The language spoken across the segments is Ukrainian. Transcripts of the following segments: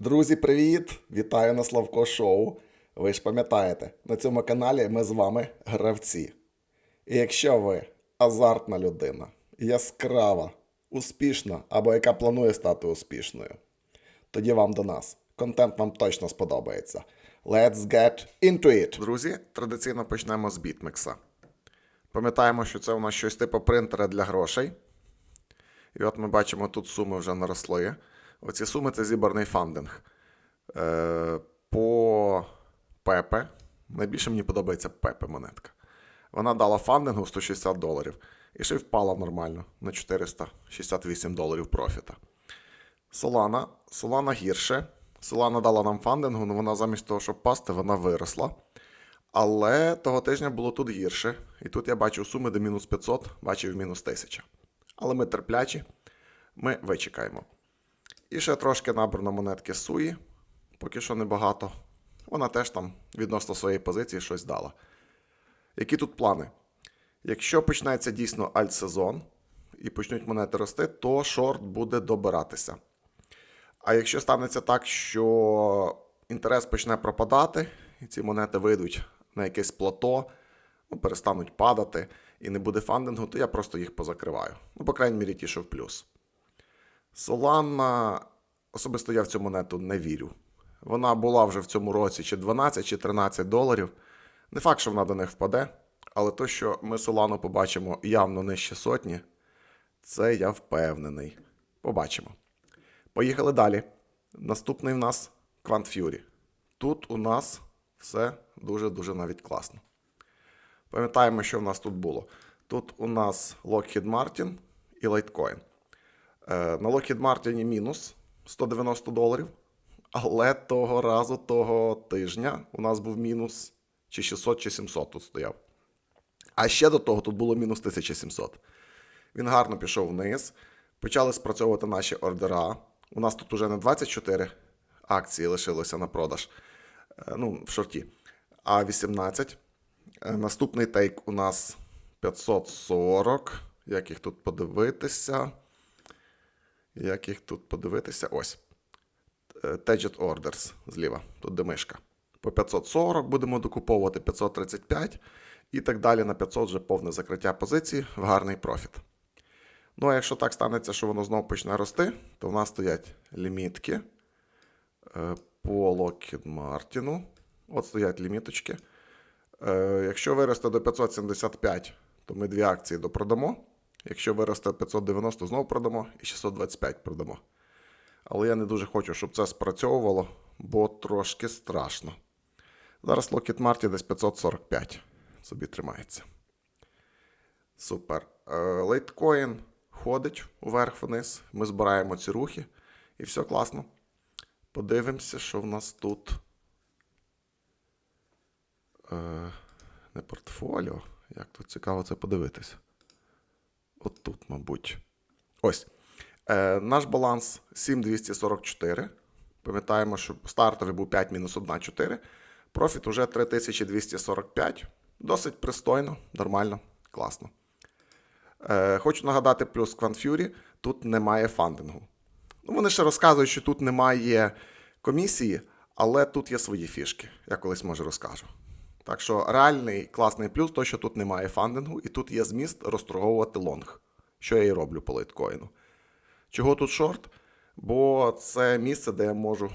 Друзі, привіт! Вітаю на Славко Шоу. Ви ж пам'ятаєте, на цьому каналі ми з вами гравці. І якщо ви азартна людина, яскрава, успішна або яка планує стати успішною, тоді вам до нас. Контент вам точно сподобається. Let's get into it! Друзі, традиційно почнемо з бітмекса. Пам'ятаємо, що це у нас щось типу принтера для грошей. І от ми бачимо, тут суми вже наросли. Оці суми це зібраний фандинг. Е, по Пепе. Найбільше мені подобається Пепе монетка. Вона дала фандингу 160 доларів. І ще й впала нормально на 468 доларів профіта. Солана. Солана гірше. Солана дала нам фандингу, але вона замість того, щоб пасти, вона виросла. Але того тижня було тут гірше. І тут я бачив суми до мінус 500, бачив мінус 1000. Але ми терплячі, ми вичекаємо. І ще трошки набрано монетки Суї, поки що небагато. Вона теж там відносно своєї позиції щось дала. Які тут плани? Якщо почнеться дійсно альтсезон і почнуть монети рости, то шорт буде добиратися. А якщо станеться так, що інтерес почне пропадати, і ці монети вийдуть на якесь плато, ну, перестануть падати і не буде фандингу, то я просто їх позакриваю. Ну, по крайній мірі, ті, в плюс. Solana, особисто я в цю монету не вірю. Вона була вже в цьому році чи 12, чи 13 доларів. Не факт, що вона до них впаде, але то, що ми Solana побачимо явно нижче сотні, це я впевнений. Побачимо. Поїхали далі. Наступний в нас Quant Fury. Тут у нас все дуже-дуже навіть класно. Пам'ятаємо, що в нас тут було. Тут у нас Lockheed Martin і Litecoin. Е, На Lockheed Martin мінус 190 доларів. Але того разу, того тижня, у нас був мінус чи 600, чи 700 тут стояв. А ще до того тут було мінус 1700. Він гарно пішов вниз. Почали спрацьовувати наші ордера. У нас тут уже не 24 акції лишилося на продаж. Е, Ну, в шорті. А 18. Е, Наступний тейк у нас 540. Як їх тут подивитися? Як їх тут подивитися? Ось. Tagit Orders зліва. Тут де мишка. По 540 будемо докуповувати 535 і так далі на 500 вже повне закриття позиції в гарний профіт. Ну, а якщо так станеться, що воно знову почне рости, то в нас стоять лімітки е, по Lockheed Martin. От стоять ліміточки. Е, Якщо виросте до 575, то ми дві акції допродамо. Якщо виросте 590, знову продамо і 625 продамо. Але я не дуже хочу, щоб це спрацьовувало, бо трошки страшно. Зараз Lockheed Martin десь 545 собі тримається. Супер. Лейткоін ходить уверх-вниз. Ми збираємо ці рухи, і все класно. Подивимося, що в нас тут. Е, не портфоліо. Як тут цікаво це подивитися. От тут, мабуть. Ось. Е, наш баланс 7244. Пам'ятаємо, що стартовий був 5 мінус 1, 4. Профіт уже 3245. Досить пристойно, нормально, класно. Е, хочу нагадати плюс Quant тут немає фандингу. Ну, вони ще розказують, що тут немає комісії, але тут є свої фішки. Я колись може розкажу. Так що реальний класний плюс, то що тут немає фандингу, і тут є зміст розторговувати лонг, що я і роблю по литкоїну. Чого тут шорт? Бо це місце, де я можу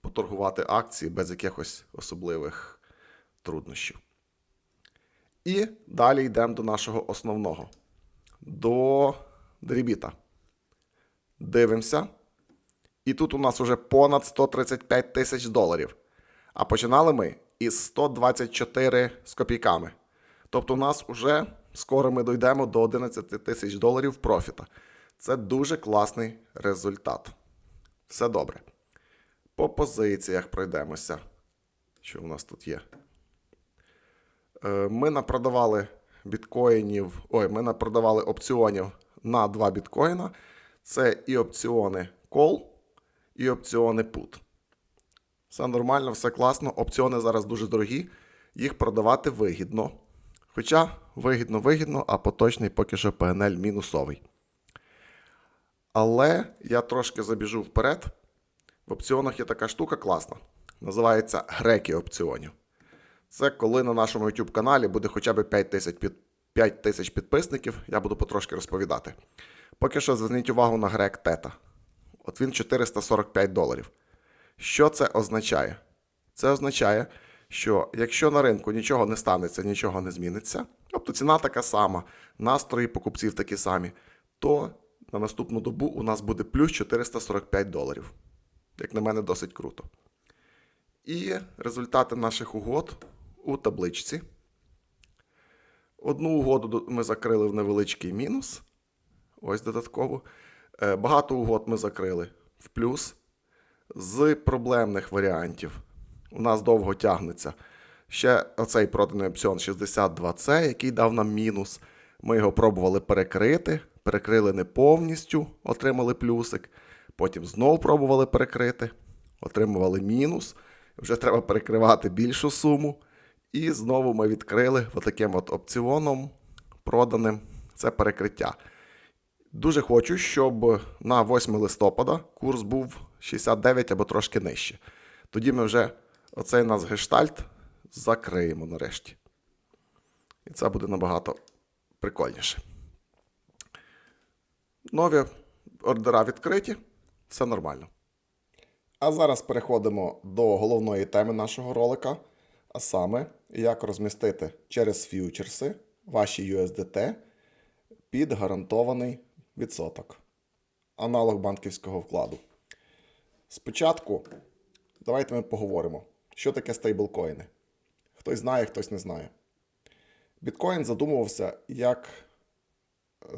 поторгувати акції без якихось особливих труднощів. І далі йдемо до нашого основного. До дрібіта. Дивимося. І тут у нас вже понад 135 тисяч доларів. А починали ми із 124 з копійками. Тобто, у нас вже скоро ми дійдемо до 11 тисяч доларів профіта. Це дуже класний результат. Все добре. По позиціях пройдемося. Що у нас тут є? Е, Ми напродавали біткоїнів. Ой, ми напродавали опціонів на 2 біткоїна. Це і опціони Call, і опціони Put. Все нормально, все класно. Опціони зараз дуже дорогі. Їх продавати вигідно. Хоча вигідно-вигідно, а поточний поки що PNL мінусовий. Але я трошки забіжу вперед. В опціонах є така штука класна. Називається греки опціонів. Це коли на нашому YouTube каналі буде хоча б 5 тисяч, під... 5 тисяч підписників, я буду потрошки розповідати. Поки що зверніть увагу на грек Тета. От він 445 доларів. Що це означає? Це означає, що якщо на ринку нічого не станеться, нічого не зміниться, тобто ціна така сама, настрої покупців такі самі, то на наступну добу у нас буде плюс 445 доларів. Як на мене, досить круто. І результати наших угод у табличці. Одну угоду ми закрили в невеличкий мінус. Ось додатково. Е, Багато угод ми закрили в плюс. З проблемних варіантів у нас довго тягнеться. Ще оцей проданий опціон 62C, який дав нам мінус. Ми його пробували перекрити, перекрили не повністю, отримали плюсик. Потім знову пробували перекрити, отримували мінус. Вже треба перекривати більшу суму. І знову ми відкрили отаким от опціоном проданим це перекриття. Дуже хочу, щоб на 8 листопада курс був 69 або трошки нижче. Тоді ми вже оцей нас гештальт закриємо нарешті. І це буде набагато прикольніше. Нові ордера відкриті, все нормально. А зараз переходимо до головної теми нашого ролика, а саме, як розмістити через ф'ючерси ваші USDT під гарантований відсоток. Аналог банківського вкладу. Спочатку давайте ми поговоримо, що таке стейблкоїни. Хтось знає, хтось не знає. Біткоін задумувався як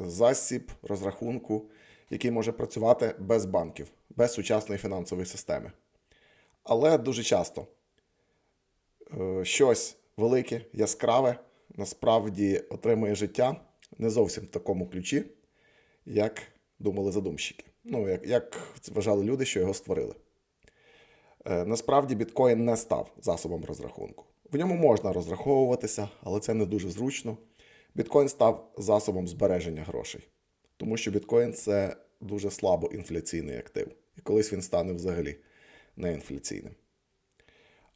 засіб розрахунку, який може працювати без банків, без сучасної фінансової системи. Але дуже часто е, щось велике, яскраве насправді отримує життя не зовсім в такому ключі, як думали задумщики. Ну, як, як вважали люди, що його створили. Е, насправді біткоін не став засобом розрахунку. В ньому можна розраховуватися, але це не дуже зручно. Біткоін став засобом збереження грошей, тому що біткоін це дуже слабо інфляційний актив. І колись він стане взагалі неінфляційним.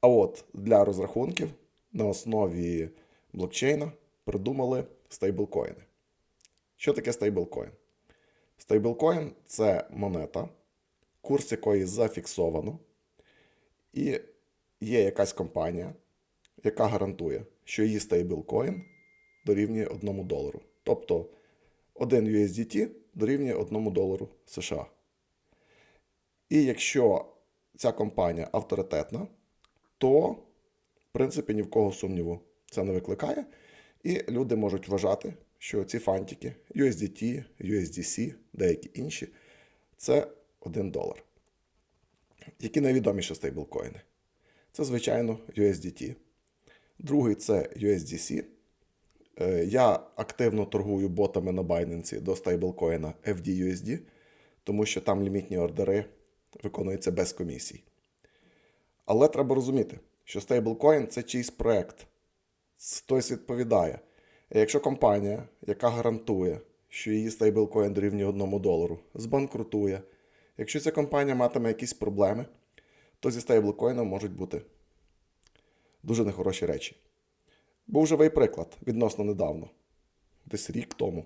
А от для розрахунків на основі блокчейна придумали стейблкоїни. Що таке стейблкоін? Стейблкоін це монета, курс якої зафіксовано, і є якась компанія, яка гарантує, що її стейблкоін дорівнює 1 долару. Тобто 1 USDT дорівнює 1 долару США. І якщо ця компанія авторитетна, то, в принципі, ні в кого сумніву це не викликає. І люди можуть вважати, що ці фантики USDT, USDC, деякі інші це 1 долар. Які найвідоміші стейблкоїни? Це, звичайно, USDT. Другий це USDC. Е, Я активно торгую ботами на Binance до стейблкоїна FDUSD, тому що там лімітні ордери виконуються без комісій. Але треба розуміти, що стейблкоін це чийсь проект. Хтось відповідає. Якщо компанія, яка гарантує, що її стейблкоін дорівнює 1 долару, збанкрутує, якщо ця компанія матиме якісь проблеми, то зі стейблкоїном можуть бути дуже нехороші речі. Був живий приклад відносно недавно, десь рік тому.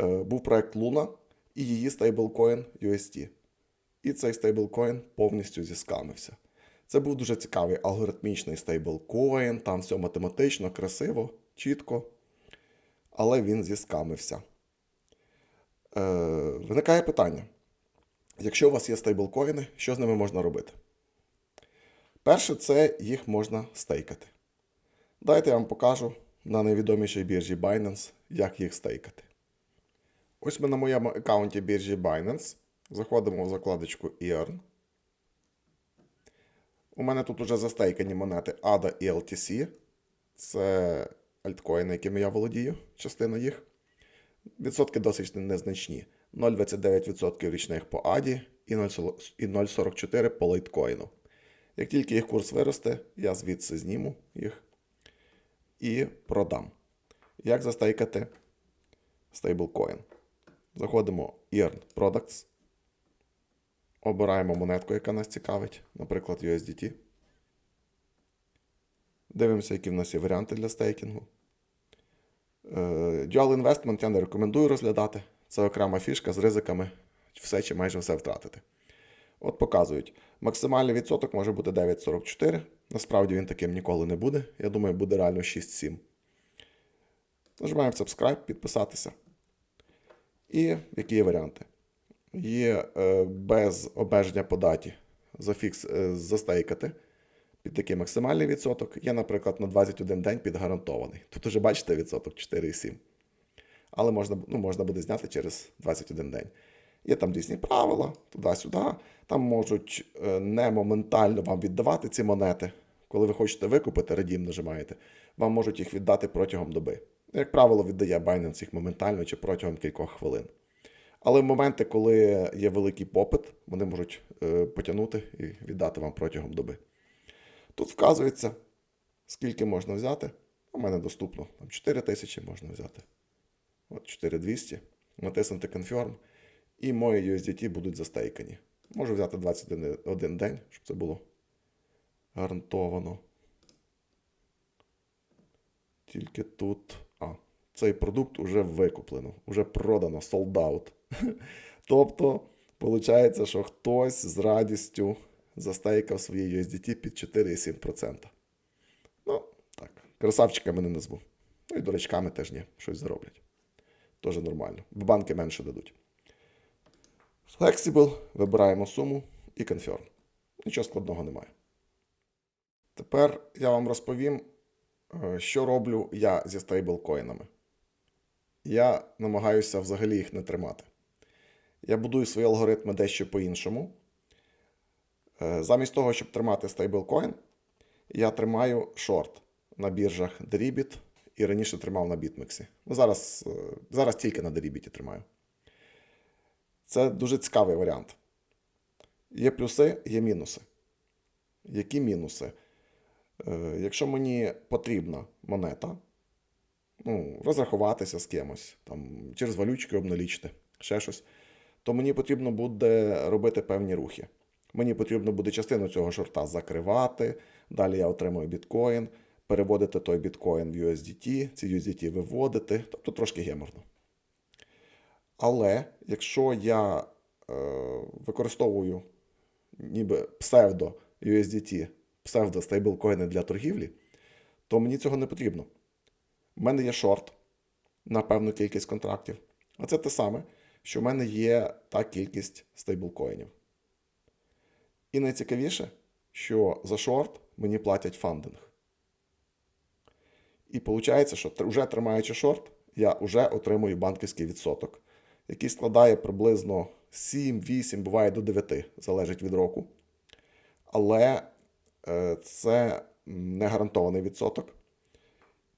Е, Був проект Luna і її стейблкоін UST. І цей стейблкоін повністю зіскамився. Це був дуже цікавий алгоритмічний стейблкоін, там все математично, красиво, чітко. Але він зіскамився. Е, Виникає питання: якщо у вас є стейблкоїни, що з ними можна робити? Перше, це їх можна стейкати. Дайте я вам покажу на найвідомішій біржі Binance, як їх стейкати. Ось ми на моєму аккаунті біржі Binance. Заходимо в закладочку Earn. У мене тут уже застейкані монети ADA і LTC. Це альткоїни, якими я володію, частина їх. Відсотки досить незначні. 0,29% річних по ADI і 0,44 по лайткоїну. Як тільки їх курс виросте, я звідси зніму їх і продам. Як застейкати стейблкоін? Заходимо Earn Products. Обираємо монетку, яка нас цікавить, наприклад, USDT. Дивимося, які в нас є варіанти для стейкінгу. Е, Dual Investment я не рекомендую розглядати. Це окрема фішка з ризиками все чи майже все втратити. От показують. Максимальний відсоток може бути 9,44. Насправді він таким ніколи не буде. Я думаю, буде реально 6-7. Нажимаємо subscribe, підписатися. І які є варіанти? Є е, без обмеження по даті зафікс, е, застейкати під такий максимальний відсоток. Є, наприклад, на 21 день підгарантований. Тут уже бачите відсоток 4,7. Але можна, ну, можна буде зняти через 21 день. Є там різні правила, туди-сюди. Там можуть е, не моментально вам віддавати ці монети. Коли ви хочете викупити, радім нажимаєте, вам можуть їх віддати протягом доби. Як правило, віддає Binance їх моментально чи протягом кількох хвилин. Але в моменти, коли є великий попит, вони можуть е, потягнути і віддати вам протягом доби. Тут вказується, скільки можна взяти. У мене доступно там 4 тисячі можна взяти. От 4200. Натиснути Confirm. І мої USDT будуть застейкані. Можу взяти 21 день, щоб це було гарантовано. Тільки тут. А, цей продукт вже викуплено, вже продано, sold out. Тобто, виходить, що хтось з радістю застейкав свої USDT під 4,7%. Ну, так, красавчиками не назву. Ну і дурачками теж ні, щось зароблять. Теж нормально. Бо банки менше дадуть. Flexible, вибираємо суму і Confirm. Нічого складного немає. Тепер я вам розповім, е, що роблю я зі стейблкоїнами. Я намагаюся взагалі їх не тримати. Я будую свої алгоритми дещо по-іншому. Е, Замість того, щоб тримати стейблкоін, я тримаю шорт на біржах Deribit і раніше тримав на BitMEX. Ну, зараз, е, зараз тільки на Deribit тримаю. Це дуже цікавий варіант. Є плюси, є мінуси. Які мінуси? Е, якщо мені потрібна монета, ну, розрахуватися з кимось, там, через валючки обналічити, ще щось, то мені потрібно буде робити певні рухи. Мені потрібно буде частину цього шорта закривати, далі я отримую біткоін, переводити той біткоін в USDT, ці USDT виводити, тобто трошки геморно. Але якщо я е, використовую ніби псевдо USDT, псевдо стейблкоїни для торгівлі, то мені цього не потрібно. У мене є шорт на певну кількість контрактів. А це те саме, що в мене є та кількість стейблкоїнів. І найцікавіше, що за шорт мені платять фандинг. І виходить, що вже тримаючи шорт, я вже отримую банківський відсоток, який складає приблизно 7, 8, буває до 9, залежить від року. Але е, це не гарантований відсоток.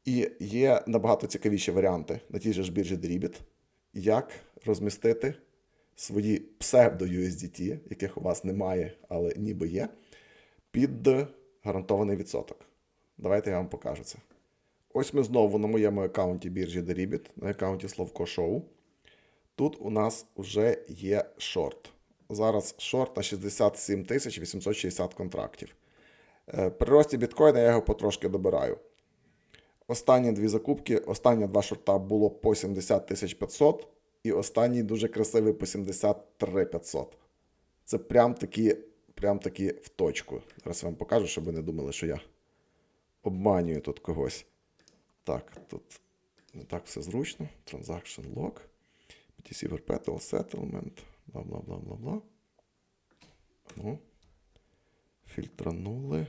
І є набагато цікавіші варіанти на тій же ж біржі Dribit, як розмістити свої псевдо-USDT, яких у вас немає, але ніби є, під гарантований відсоток. Давайте я вам покажу це. Ось ми знову на моєму аккаунті біржі Deribit, на аккаунті Словко Шоу. Тут у нас вже є шорт. Зараз шорт на 67 860 контрактів. Е, При рості біткоїна я його потрошки добираю. Останні дві закупки, останні два шорта було по 70 500 і останній дуже красивий по 73 500. Це прям такі, прям такі в точку. Зараз вам покажу, щоб ви не думали, що я обманюю тут когось. Так, тут не так все зручно. Transaction log. BTC Perpetual Settlement. Бла бла бла бла бла. Ну. Фільтранули.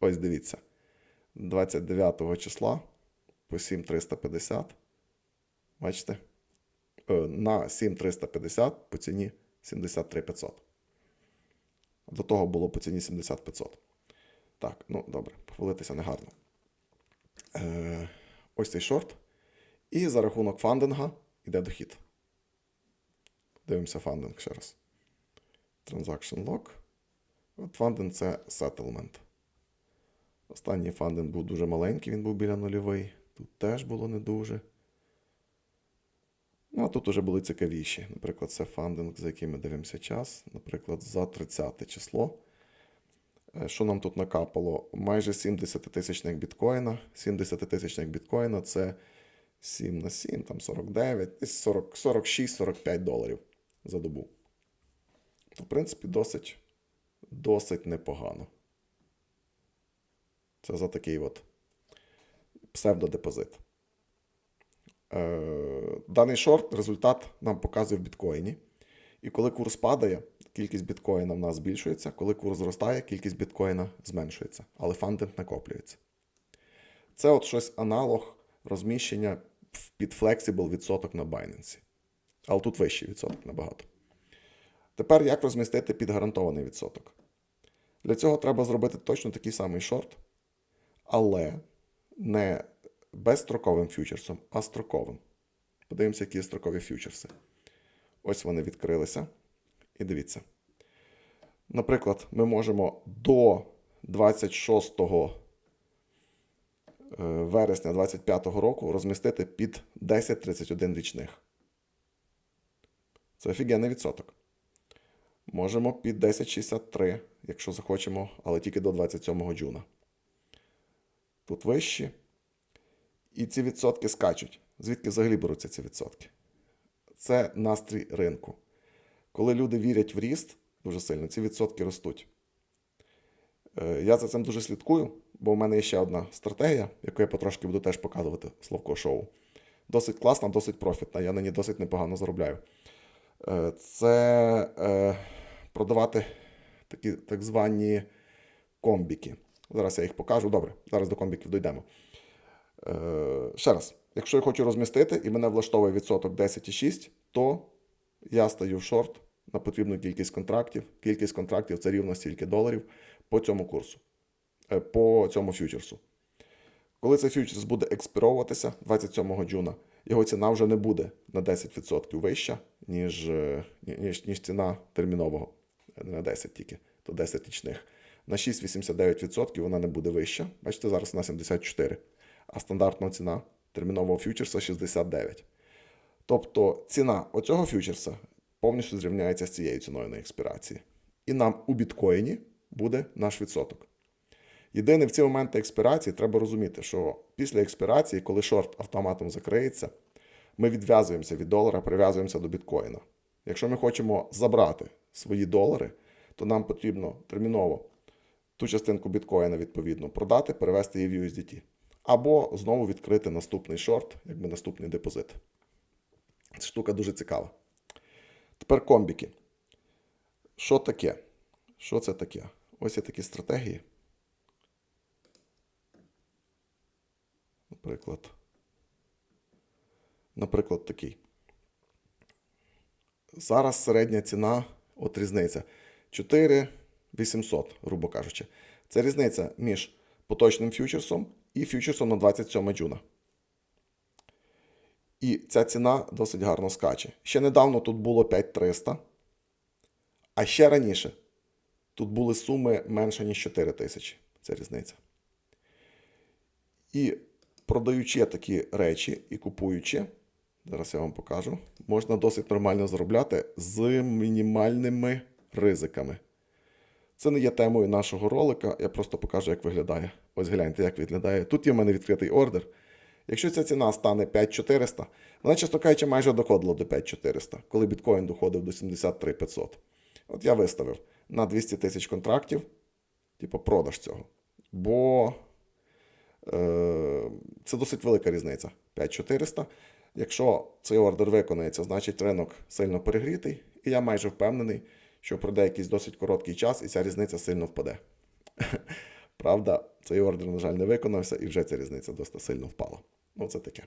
Ось дивіться. 29 числа по 7350. Бачите? Е, На 7350 по ціні 73500. До того було по ціні 70500. Так, ну добре, похвалитися негарно. Е, ось цей шорт. І за рахунок фандинга йде дохід. Дивимося фандинг ще раз. Transaction log. От фандинг це settlement. Останній фандинг був дуже маленький, він був біля нульовий. Тут теж було не дуже. Ну, а тут уже були цікавіші. Наприклад, це фандинг, за яким ми дивимося час. Наприклад, за 30 число. Е, Що нам тут накапало? Майже 70 тисячних біткоїна. 70 тисячних біткоїна це 7 на 7, там 49, 46-45 доларів за добу. То, в принципі, досить, досить непогано. Це за такий от псевдодепозит. Даний шорт результат нам показує в біткоїні. І коли курс падає, кількість біткоїна в нас збільшується. Коли курс зростає, кількість біткоїна зменшується, але фандинг накоплюється. Це от щось аналог розміщення під flexible відсоток на Binance. Але тут вищий відсоток набагато. Тепер як розмістити під гарантований відсоток? Для цього треба зробити точно такий самий шорт, але не безстроковим фьючерсом, а строковим. Подивимося, які строкові фьючерси. Ось вони відкрилися. І дивіться. Наприклад, ми можемо до 26 е, вересня 2025 року розмістити під 10,31 річних. Це офігенний відсоток. Можемо під 10,63, якщо захочемо, але тільки до 27 джуна. Тут вищі. І ці відсотки скачуть. Звідки взагалі беруться ці відсотки? Це настрій ринку. Коли люди вірять в ріст дуже сильно, ці відсотки ростуть. Е, Я за цим дуже слідкую, бо в мене є ще одна стратегія, яку я потрошки буду теж показувати в Славко Шоу. Досить класна, досить профітна. Я на ній досить непогано заробляю. Е, Це е, продавати такі так звані комбіки. Зараз я їх покажу. Добре, зараз до комбіків дійдемо. Ще раз, якщо я хочу розмістити і мене влаштовує відсоток 10,6, то я стаю в шорт на потрібну кількість контрактів. Кількість контрактів це рівно стільки доларів по цьому курсу, е, по цьому фьючерсу. Коли цей фьючерс буде експіровуватися 27 джуна, його ціна вже не буде на 10% вища, ніж, е, ніж, ніж ціна термінового. Не на 10 тільки, то 10 річних. На 6,89% вона не буде вища. Бачите, зараз на 74. А стандартна ціна термінового фьючерса 69. Тобто ціна оцього фьючерса повністю зрівняється з цією ціною на експірації. І нам у біткоїні буде наш відсоток. Єдине в ці моменти експірації треба розуміти, що після експірації, коли шорт автоматом закриється, ми відв'язуємося від долара, прив'язуємося до біткоїна. Якщо ми хочемо забрати свої долари, то нам потрібно терміново ту частинку біткоїна відповідно продати, перевести її в USDT. Або знову відкрити наступний шорт, якби наступний депозит. Ця штука дуже цікава. Тепер комбіки. Що таке? Що це таке? Ось є такі стратегії. Наприклад. Наприклад, такий. Зараз середня ціна, от різниця 4 800, грубо кажучи. Це різниця між поточним фьючерсом і фьючерсом на 27 джуна. І ця ціна досить гарно скаче. Ще недавно тут було 5300, а ще раніше тут були суми менше, ніж 4 тисячі. Це різниця. І продаючи такі речі і купуючи, зараз я вам покажу, можна досить нормально заробляти з мінімальними ризиками. Це не є темою нашого ролика, я просто покажу, як виглядає. Ось гляньте, як виглядає. Тут є в мене відкритий ордер. Якщо ця ціна стане 5400, вона, чесно кажучи, майже доходила до 5400, коли біткоін доходив до 73500. От я виставив на 200 тисяч контрактів, типу продаж цього. Бо е, це досить велика різниця. 5400. Якщо цей ордер виконається, значить ринок сильно перегрітий, і я майже впевнений, що пройде якийсь досить короткий час, і ця різниця сильно впаде. Правда, цей ордер, на жаль, не виконався, і вже ця різниця досить сильно впала. Ну, це таке.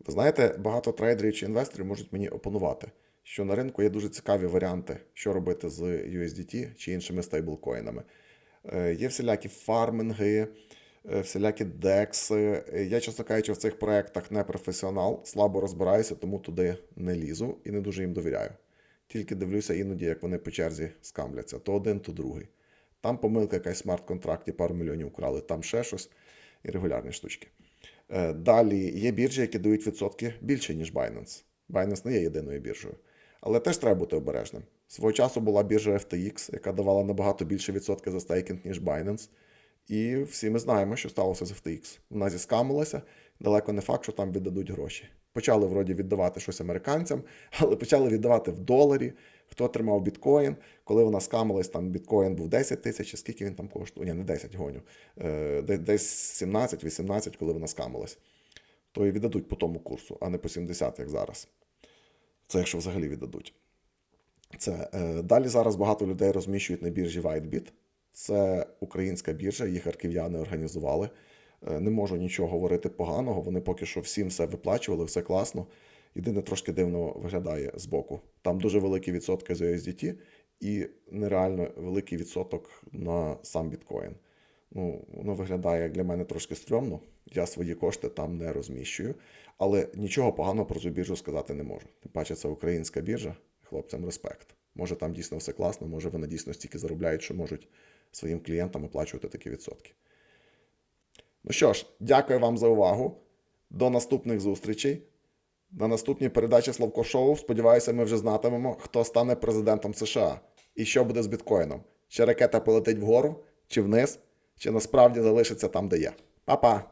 Ви знаєте, багато трейдерів чи інвесторів можуть мені опонувати, що на ринку є дуже цікаві варіанти, що робити з USDT чи іншими стейблкоїнами. Е, Є всілякі фарминги, е, всілякі декси. Я, чесно кажучи, в цих проєктах не професіонал, слабо розбираюся, тому туди не лізу і не дуже їм довіряю. Тільки дивлюся іноді, як вони по черзі скамляться. То один, то другий. Там помилка якась смарт-контракті, пару мільйонів украли, там ще щось і регулярні штучки. Е, Далі є біржі, які дають відсотки більше, ніж Binance. Binance не є єдиною біржею. Але теж треба бути обережним. Свого часу була біржа FTX, яка давала набагато більше відсотки за стейкінг, ніж Binance. І всі ми знаємо, що сталося з FTX. Вона зіскамилася, далеко не факт, що там віддадуть гроші. Почали вроді віддавати щось американцям, але почали віддавати в доларі. Хто тримав біткоін, коли вона скамилась, там біткоін був 10 тисяч, скільки він там коштує? Ні, не 10 гоню. Е, Десь 17-18, коли вона скамилась. То і віддадуть по тому курсу, а не по 70, як зараз. Це якщо взагалі віддадуть. Це е, далі зараз багато людей розміщують на біржі WhiteBit. Це українська біржа, її харків'яни організували. Е, не можу нічого говорити поганого. Вони поки що всім все виплачували, все класно. Єдине трошки дивно виглядає збоку. Там дуже великі відсотки з USDT і нереально великий відсоток на сам біткоін. Ну, воно виглядає для мене трошки стрьомно. Я свої кошти там не розміщую, але нічого поганого про цю біржу сказати не можу. Тим паче, це українська біржа, хлопцям респект. Може, там дійсно все класно, може вони дійсно стільки заробляють, що можуть своїм клієнтам оплачувати такі відсотки. Ну що ж, дякую вам за увагу. До наступних зустрічей. На наступній передачі Славко Шоу, сподіваюся, ми вже знатимемо, хто стане президентом США і що буде з біткоїном. Чи ракета полетить вгору, чи вниз, чи насправді залишиться там, де є. Па-па!